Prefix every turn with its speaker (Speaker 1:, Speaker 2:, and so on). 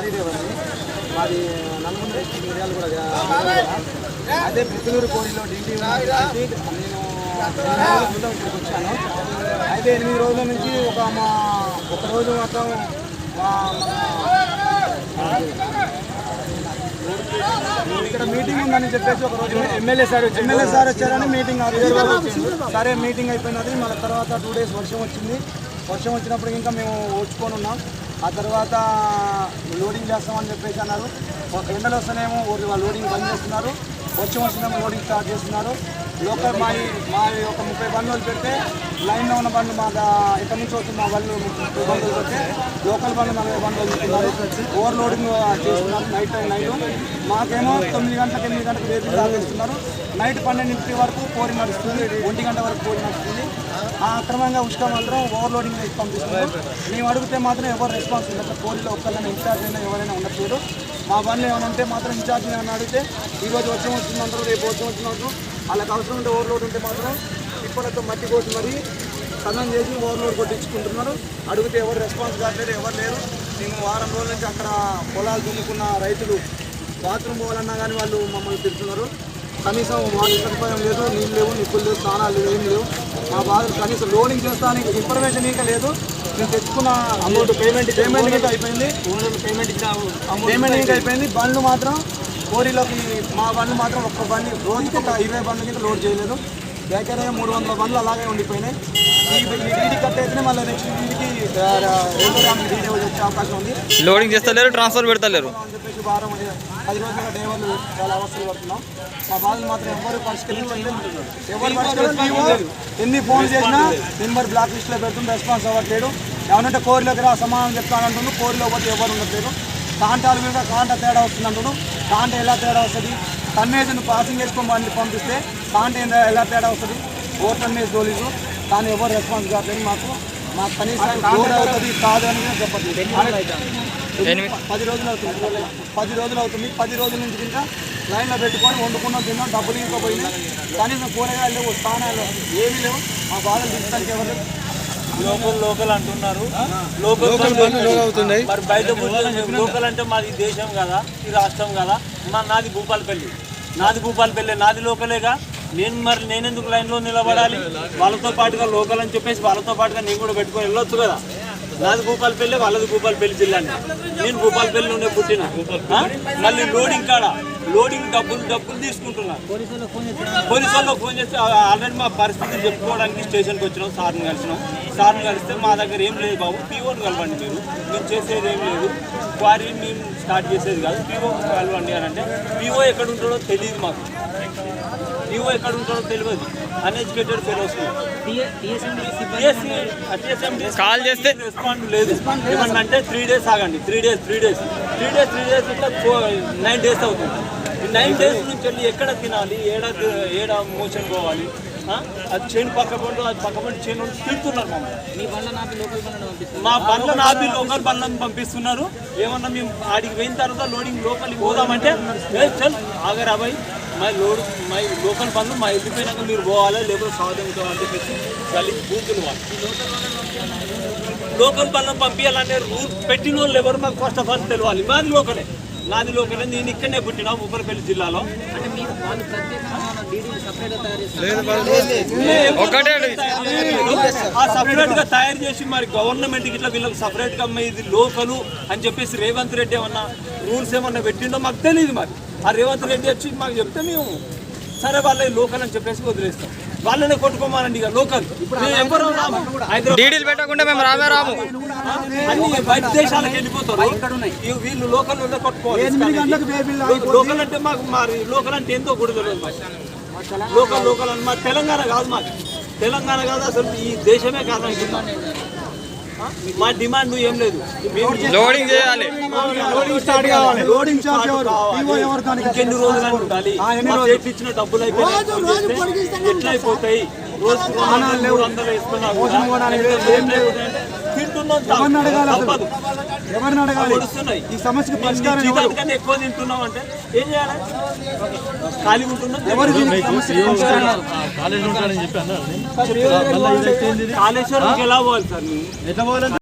Speaker 1: హరిదేవ్ మాది నల్గొండ డిస్ట్రిక్ట్ కూడా అదే పుత్తూరు కోడిలో డ్యూటీ నేను క్రితం ఇక్కడికి వచ్చాను. అయితే ఎనిమిది రోజుల నుంచి ఒక మా ఒక రోజు మాత్రం మా ఇక్కడ మీటింగ్ ఉందని చెప్పేసి ఒక రోజు ఎమ్మెల్యే సార్ ఎమ్మెల్యే సార్ వచ్చారని మీటింగ్ వచ్చింది. సరే మీటింగ్ అయిపోయినది మళ్ళీ తర్వాత టూ డేస్ వర్షం వచ్చింది. వర్షం వచ్చినప్పుడు ఇంకా మేము ఓడ్చుకొని ఉన్నాం. ఆ తర్వాత లోడింగ్ చేస్తామని చెప్పేసి అన్నారు. ఒక ఎండలు వస్తేనేమో ఊరి లోడింగ్ బంద్ చేస్తున్నారు. వచ్చి వచ్చినేమో లోడింగ్ స్టార్ట్ చేస్తున్నారు. లోకల్ మా మా ఒక ముప్పై బండ్లు పెడితే లైన్లో ఉన్న బండ్లు మా దా- ఎక్కడి నుంచి వస్తుంది? మా బండ్లు ముప్పై బండ్లు పెడితే లోకల్ బండ్లు నలభై బండ్లు వదులుతున్నారు ఓవర్ లోడింగ్ చేస్తున్నారు నైట్ టైం నైట్ మాకేమో తొమ్మిది గంటలకు ఎనిమిది గంటలకు రేపు తాగేస్తున్నారు నైట్ పన్నెండింటి వరకు కోరి నడుస్తుంది. ఒంటి గంట వరకు కోరి నడుస్తుంది. ఆ అక్రమంగా ఉష్క మాత్రం ఓవర్లోడింగ్ చేసి పంపిస్తున్నారు. మేము అడిగితే మాత్రం ఎవరు రెస్పాన్స్ ఉండదు కోరిలో ఒక్కళ్ళని ఇన్ఛార్జ్ అయినా ఎవరైనా ఉండట్లేదు. మా పనులు ఏమైనా ఉంటే మాత్రం ఇన్ఛార్జ్ ఏమైనా అడిగితే ఈరోజు వర్షం వస్తుందంటారు రేపు వర్షం వస్తున్నట్టు వాళ్ళకి అవసరం ఉంటే ఓవర్లోడ్ ఉంటే మాత్రం ఇప్పటితో మట్టి కోసి మరి సన్నం చేసి ఓవర్లోడ్ కొట్టించుకుంటున్నారు. అడిగితే ఎవరు రెస్పాన్స్ కావట్లేదు ఎవరు లేరు. మేము వారం రోజుల నుంచి అక్కడ పొలాలు దున్నుకున్న రైతులు బాత్రూమ్ పోవాలన్నా కానీ వాళ్ళు మమ్మల్ని తిరుగుతున్నారు కనీసం వాటర్ సదుపాయం లేదు నీళ్ళు లేవు నిప్పులు లేవు స్నానాలు లేవు ఏం లేవు. మా బాధలు కనీసం లోడింగ్ చేస్తానికి ఇన్ఫర్మేషన్ ఇంకా లేదు. నేను తెచ్చుకున్న అమౌంట్ పేమెంట్ పేమెంట్ ఇంకా అయిపోయింది. పేమెంట్ పేమెంట్ ఇంకా అయిపోయింది. బండ్లు మాత్రం కోరిలోకి మా బండ్లు మాత్రం ఒక్క బండి రోజుకి ఒక ఇరవై బండ్ల కింద లోడ్ చేయలేదు. దగ్గర మూడు వందల బండ్లు అలాగే ఉండిపోయినాయి. ఈ డీడీ కట్ అయితేనే మళ్ళీ నెక్స్ట్ డీడీకి డీడీ వచ్చే అవకాశం ఉంది.
Speaker 2: లోడింగ్ చేస్తలేరు ట్రాన్స్ఫర్ పెడతలేరు.
Speaker 1: రోజులు భారం పది రోజుల డ్రైవర్లు చాలా అవస్థలు పడుతున్నాం. మా బాధలు మాత్రం ఎవరు పరిష్కరించలేదు ఎవరు ఎన్ని ఫోన్ చేసినా నెంబర్ బ్లాక్ లిస్ట్లో పెడుతుంది రెస్పాన్స్ అవ్వట్లేదు. ఏమనంటే కోరిలోకి రా సమాధానం చెప్తానంటున్నాడు కోరిలో పోతే ఎవరు ఉండట్లేదు. కాంటాలు మీద కాంట తేడా వస్తుంది అంటున్నాడు కాంట ఎలా తేడా వస్తుంది? టన్నేజ్ను పాసింగ్ చేసుకొని బండి పంపిస్తే కాంట ఎలా తేడా వస్తుంది? ఓ టన్నేజ్ డోలీసు కానీ ఎవరు రెస్పాన్స్ కావట్లేదు మాకు. కనీసం డోర్ అవుతుంది కాదు అని చెప్పట్లేదు.
Speaker 2: ఎనిమిది
Speaker 1: పది రోజులు అవుతుంది. పది రోజులు అవుతుంది. పది రోజుల నుంచి ఇంకా లైన్లో పెట్టుకొని వండుకున్నాం తిన్నాం డబ్బులు ఇంకా పోయినాయి. కనీసం కూరగాయలు లేవు స్థానాలు ఏమీ లేవు. మా బాధలు తీర్చడానికి ఎవరు.
Speaker 3: లోకల్ లోకల్ అంటున్నారు. లోకల్ అవుతున్నాయి. మరి బయట లోకల్ అంటే మాది దేశం కదా ఈ రాష్ట్రం కదా. మా నాది భూపాలపల్లి. నాది భూపాలపల్లి నాది లోకలేగా నేను మరి నేనెందుకు లైన్లో నిలబడాలి? వాళ్ళతో పాటుగా లోకల్ అని చెప్పేసి వాళ్ళతో పాటుగా నేను కూడా పెట్టుకొని వెళ్ళొచ్చు కదా? నాది భూపాలపల్లి వాళ్ళది భూపాలపల్లి జిల్లా నేను నేను నుండే పుట్టిన. మళ్ళీ లోడింగ్ కాడ లోడింగ్ డబ్బులు డబ్బులు తీసుకుంటున్నా. పోలీసు వాళ్ళు ఫోన్ చేస్తే ఆల్రెడీ మా పరిస్థితి చెప్పుకోవడానికి స్టేషన్కి వచ్చినాం సార్ని కలిసినాం. సార్ని కలిస్తే మా దగ్గర ఏం లేదు బాబు పీఓని కలవండి మీరు. మేము చేసేది ఏం లేదు. క్వారీ మేము స్టార్ట్ చేసేది కాదు పీఓ కలవండి అని అంటే పీఓ ఎక్కడ ఉంటాడో తెలియదు మాకు. పీఓ ఎక్కడ ఉంటాడో తెలియదు. అన్ఎడ్యుకేటెడ్ ఫెలోస్
Speaker 2: కాల్ చేస్తే
Speaker 3: రెస్పాండ్ లేదు. అంటే త్రీ డేస్ ఆగండి. Three days three days three days three days ఇట్లా నైన్ డేస్ అవుతుంది. ఈ నైన్ డేస్ నుంచి వెళ్ళి ఎక్కడ తినాలి? ఏడ ఏడ మోషన్ పోవాలి? ఆ? అది చేను పక్క పండు అది పక్క పండు చేను తిడుతున్నారు మమ్మల్ని. మా బండ్ల నాపి లోకల్ బండ్లను పంపిస్తున్నారు. ఏమన్నా మేము ఆడికి పోయిన తర్వాత లోడింగ్ లోకల్కి పోదామంటే చల్ ఆగరాబాయ్ మా లోడు మా లోకల్ బండ్లు మా వెళ్ళిపోయినాక మీరు పోవాలి? లేకపోతే సాధన అని చెప్పేసి గలి బూతులు వాళ్ళు లోకల్ బండ్లను పంపించాలనే రూట్ పెట్టిన వాళ్ళు ఎవరు మాకు ఫస్ట్ ఆఫ్ ఆల్ తెలియాలి. మాది లోకలే. నాది లోకలే నేను ఇక్కడనే పుట్టినా ఉపరపల్లి జిల్లాలో. ఆ సపరేట్గా తయారు చేసి మరి గవర్నమెంట్ ఇట్లా వీళ్ళకి సపరేట్గా అమ్మ ఇది లోకలు అని చెప్పేసి రేవంత్ రెడ్డి ఏమన్నా రూల్స్ ఏమన్నా పెట్టిండో మాకు తెలియదు మరి. ఆ రేవంత్ రెడ్డి వచ్చి మాకు చెప్తే మేము సరే వాళ్ళ లోకల్ అని చెప్పేసి వదిలేస్తాం. వాళ్ళనే కొట్టుకోమానండి ఇక లోకల్. మేము ఎవరు రాము? హైదరాబాద్
Speaker 2: డీడీలు పెట్టకుండా మేము రామే రాము.
Speaker 3: అన్ని బయట దేశాలకు వెళ్ళిపోతారు. ఈ వీళ్ళు లోకల్ ఉండే కొట్టుకోవాలి. లోకల్ అంటే మాకు మరి లోకల్ అంటే ఎంతో కూడా. లోకల్ లోకల్ అని మా తెలంగాణ కాదు మాకు తెలంగాణ కాదు అసలు ఈ దేశమే కాదు? మా డిమాండ్ ఏం లేదు.
Speaker 2: లోడింగ్ చేయాలి.
Speaker 1: లోడింగ్ స్టార్ట్ కావాలి. లోడింగ్ చార్జ్ ఎవరు? ఈవో ఎవరు దానికి
Speaker 3: ఇంకెన్ని రోజులు ఉండాలి.
Speaker 1: ఆ, ఎన్ని
Speaker 3: మా ఇచ్చిన డబ్బులు అయిపోయినాయి. ఎట్లా అయిపోతాయి రోజు వందలు వేసుకున్నా కూడా
Speaker 1: పోవడానికి లేదు, ఏం లేదు.
Speaker 3: తింటున్నాం? తప్పదు.
Speaker 1: ఎవరిని అడగాలి? ఈ సమస్యకి పరిష్కారం
Speaker 3: ఎక్కువ తింటున్నాం అంటే ఏం చేయాలి? ఉంటున్నాం?
Speaker 1: ఎవరు దీనికి
Speaker 3: కాళేశ్వరంకి ఎలా పోవాలి సార్ మేము